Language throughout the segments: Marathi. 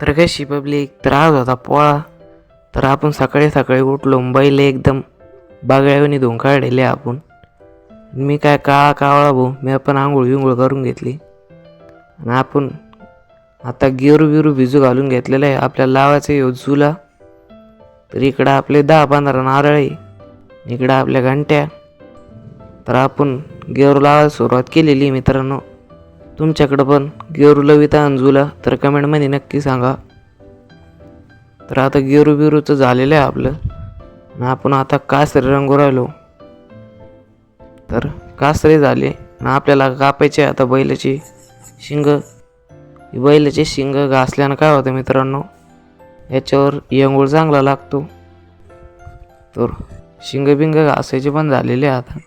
तर कशी पब्लिक? तर आज होता पोळा. तर आपण सकाळी सकाळी उठलो बैल एकदम बागळ्यावनी धुवून काढलेले आपण. मी काय काळा कावळा भाऊ मी आपण आंघोळ विंघोळ करून घेतली. आणि आपण आता गिरू बिरू भिजू घालून घेतलेलं आहे आपल्याला लावायचं आहे हो चुला तर इकडं आपले दहा पंधरा नारळे इकडं आपल्या घंट्या. तर आपण गेरू लावायला सुरुवात केलेली मित्रांनो. तुमच्याकडं पण. गेरू लविता अंजूला तर कमेंटमध्ये नक्की सांगा. तर आता गेरू बिरूचं झालेलं आहे आपलं. ना आपण आता कासरे रंगू राहिलो. तर कासरे झाले. ना आपल्याला कापायचे आहे आता बैलाची शिंग. बैलाचे शिंग घासल्यानं काय होतं मित्रांनो? याच्यावर येंगूळ चांगला लागतो. तर शिंग बिंग घासायचे पण झालेले आहे आता.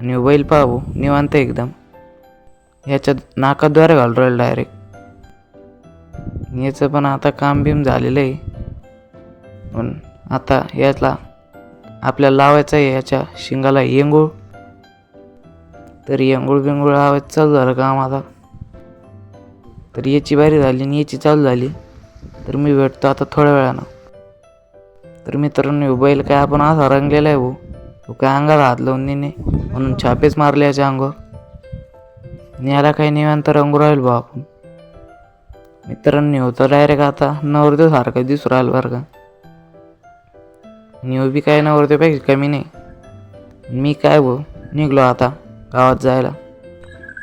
आणि बैल पाहू. निवांत एकदम. याच्यात नाकाद्वारे घालून राहील डायरेक्ट याचं पण आता काम बीम झालेलं आहे. पण आता याला आपल्याला लावायचं आहे याच्या शिंगाला येंगूळ. तर येंगूळ बिंगूळ लावायचं चालू झालं काम आता. तर याची बारी झाली आणि याची चालू झाली. तर मी भेटतो आता थोड्या वेळानं. तर मित्रांनो ह्यो बैल काय आपण असा रंगलेला आहे हो? भाऊ तो काय अंगाला हात लावून नेणे? म्हणून छापेच मारले याच्या अंगावर. आणि याला काही निवांत रंगू राहील भाऊ आपण. मित्रांनी होतं डायरेक्ट आता नवरदेव सारखं दिसू राहिलं बरं का. न्यू बी काय नवरदेवपेक्षा कमी नाही. मी काय भाऊ निघलो आता गावात जायला.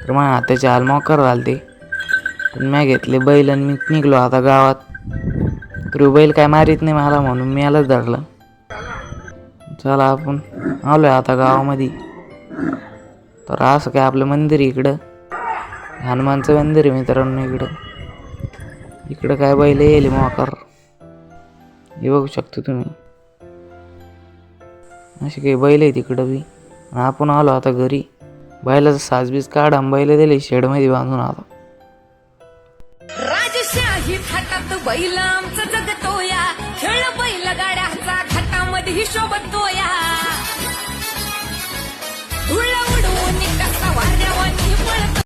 तर मग हाताची हाल मोकर ते पण मी घेतले बैल आणि मी निघलो आता गावात. तर बैल काय मारीत नाही मला म्हणून मी यालाच धरलं. चला आपण आलोय आता गावामध्ये. तर असं काय आपलं मंदिर इकडं? हनुमानचं मंदिर आहे मित्रांनो इकडं. इकडं काय बैल येईल मोकार. हे बघू शकतो तुम्ही. असे काही बैल आहे तिकडं बी. आपण आलो आता घरी. बैलाचं साजबीज काढा बैल दिले शेडमध्ये बांधून आलो. राजशाही फाटात बैल आमचं जगतो